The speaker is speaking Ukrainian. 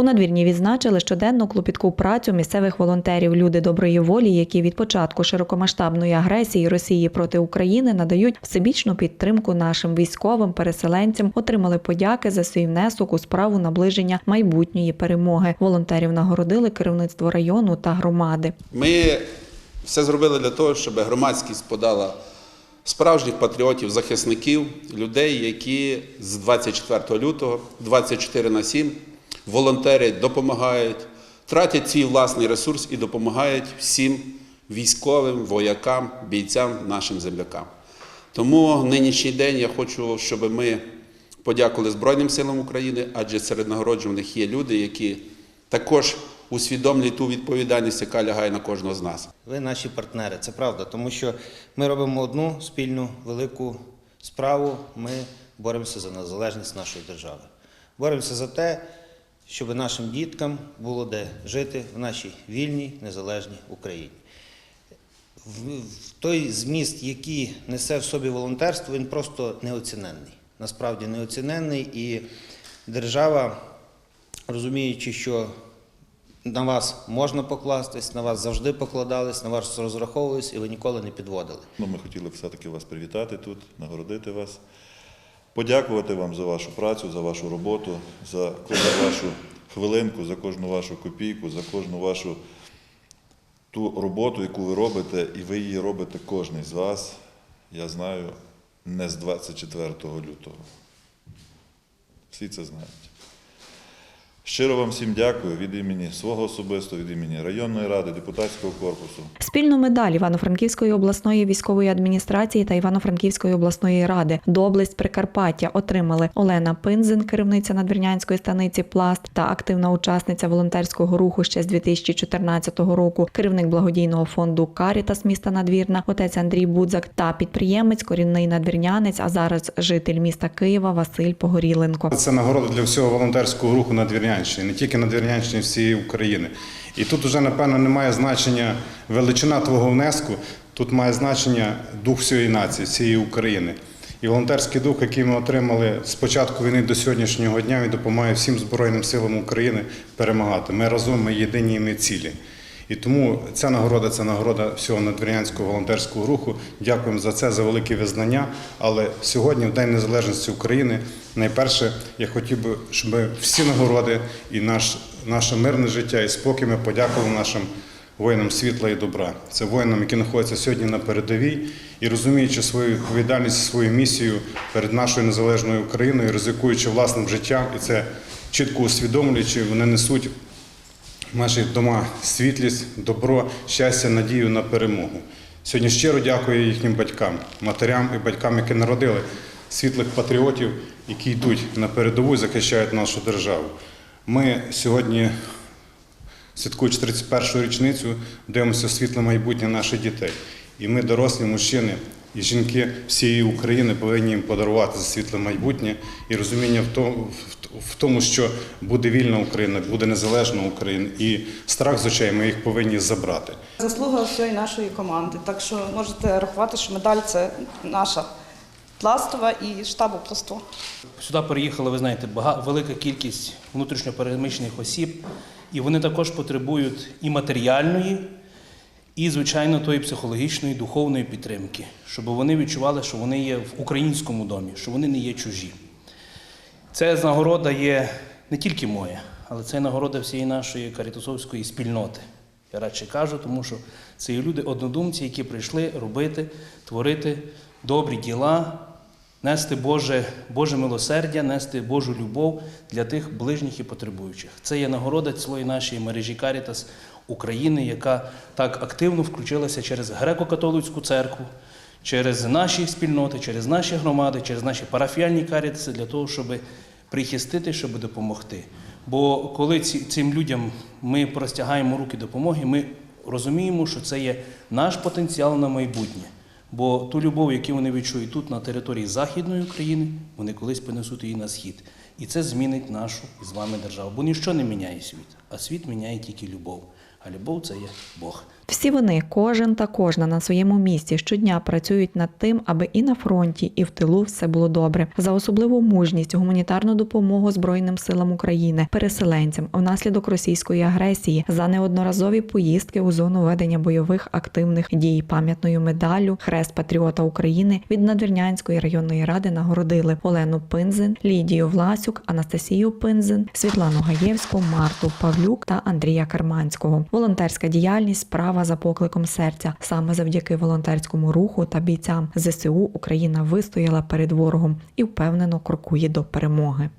У надвірні відзначили щоденну клопітку працю місцевих волонтерів. Люди доброї волі, які від початку широкомасштабної агресії Росії проти України надають всебічну підтримку нашим військовим переселенцям, отримали подяки за свій внесок у справу наближення майбутньої перемоги. Волонтерів нагородили керівництво району та громади. Ми все зробили для того, щоб громадськість подала справжніх патріотів, захисників, людей, які з 24 лютого, 24 на 7 волонтерять, допомагають, тратять свій власний ресурс і допомагають всім військовим, воякам, бійцям, нашим землякам. Тому нинішній день я хочу, щоб ми подякували Збройним силам України, адже серед нагороджуваних є люди, які також усвідомлюють ту відповідальність, яка лягає на кожного з нас. Ви наші партнери, це правда, тому що ми робимо одну спільну велику справу. Ми боремося за незалежність нашої держави. Боремося за те, щоб нашим діткам було де жити в нашій вільній незалежній Україні. В той зміст, який несе в собі волонтерство, він просто неоціненний. Насправді неоціненний, і держава, розуміючи, що на вас можна покластись, на вас завжди покладались, на вас розраховувались, і ви ніколи не підводили. Ну, ми хотіли все-таки вас привітати тут, нагородити вас, подякувати вам за вашу працю, за вашу роботу, за кожну вашу хвилинку, за кожну вашу копійку, за кожну вашу ту роботу, яку ви робите, і ви її робите кожен з вас, я знаю, не з 24 лютого. Всі це знають. Щиро вам всім дякую від імені свого особисто, від імені районної ради, депутатського корпусу. Спільну медаль Івано-Франківської обласної військової адміністрації та Івано-Франківської обласної ради доблесть Прикарпаття отримали Олена Пинзин, керівниця надвірнянської станиці Пласт та активна учасниця волонтерського руху ще з 2014 року, керівник благодійного фонду Карітас міста Надвірна, отець Андрій Будзак та підприємець, корінний надвірнянець, а зараз житель міста Києва Василь Погоріленко. Це нагорода для всього волонтерського руху на Двірнянщині, не тільки на Двірнянщині, всієї України. І тут вже, напевно, немає значення величина твого внеску, тут має значення дух всієї нації, всієї України. І волонтерський дух, який ми отримали з початку війни до сьогоднішнього дня, він допомагає всім Збройним силам України перемагати. Ми разом, ми єдині, ми цілі. І тому ця нагорода це нагорода всього надвірнянського волонтерського руху. Дякуємо за це, за велике визнання. Але сьогодні, в День Незалежності України, найперше я хотів би, щоб всі нагороди і наш, наше мирне життя і спокій ми подякували нашим воїнам світла і добра. Це воїнам, які знаходяться сьогодні на передовій і розуміючи свою відповідальність, свою місію перед нашою незалежною Україною, ризикуючи власним життям, і це чітко усвідомлюючи, вони несуть наші дома світлість, добро, щастя, надію на перемогу. Сьогодні щиро дякую їхнім батькам, матерям і батькам, які народили світлих патріотів, які йдуть на передову і захищають нашу державу. Ми сьогодні, святкуючи 31-ю річницю, дивимося світле майбутнє наших дітей. І ми, дорослі мужчини і жінки всієї України, повинні їм подарувати світле майбутнє і розуміння в тому, в тому, що буде вільна Україна, буде незалежна Україна, і страх з очей ми їх повинні забрати. Заслуга всієї нашої команди. Так що можете рахувати, що медаль це наша пластова і штабу пласту. Сюди переїхала, ви знаєте, бага- велика кількість внутрішньопереміщених осіб, і вони також потребують і матеріальної, і, звичайно, тої психологічної, духовної підтримки, щоб вони відчували, що вони є в українському домі, що вони не є чужі. Ця нагорода є не тільки моя, але це нагорода всієї нашої карітасовської спільноти. Я радше кажу, тому що це є люди однодумці, які прийшли робити, творити добрі діла, нести Боже, Боже милосердя, нести Божу любов для тих ближніх і потребуючих. Це є нагорода цілої нашої мережі Карітас України, яка так активно включилася через греко-католицьку церкву, через наші спільноти, через наші громади, через наші парафіальні карітаси для того, щоб прихистити, щоб допомогти. Бо коли цим людям ми простягаємо руки допомоги, ми розуміємо, що це є наш потенціал на майбутнє. Бо ту любов, яку вони відчують тут, на території Західної України, вони колись принесуть її на схід. І це змінить нашу з вами державу. Бо ніщо не міняє світ, а світ міняє тільки любов. А любов це є Бог. Всі вони, кожен та кожна на своєму місці, щодня працюють над тим, аби і на фронті, і в тилу все було добре. За особливу мужність, гуманітарну допомогу Збройним силам України, переселенцям внаслідок російської агресії, за неодноразові поїздки у зону ведення бойових активних дій, пам'ятною медаллю Хрест Патріота України від Надвірнянської районної ради нагородили Олену Пинзин, Лідію Власюк, Анастасію Пинзин, Світлану Гаєвську, Марту Павлюк та Андрія Карманського. Волонтерська діяльність справа за покликом серця. Саме завдяки волонтерському руху та бійцям ЗСУ Україна вистояла перед ворогом і впевнено крокує до перемоги.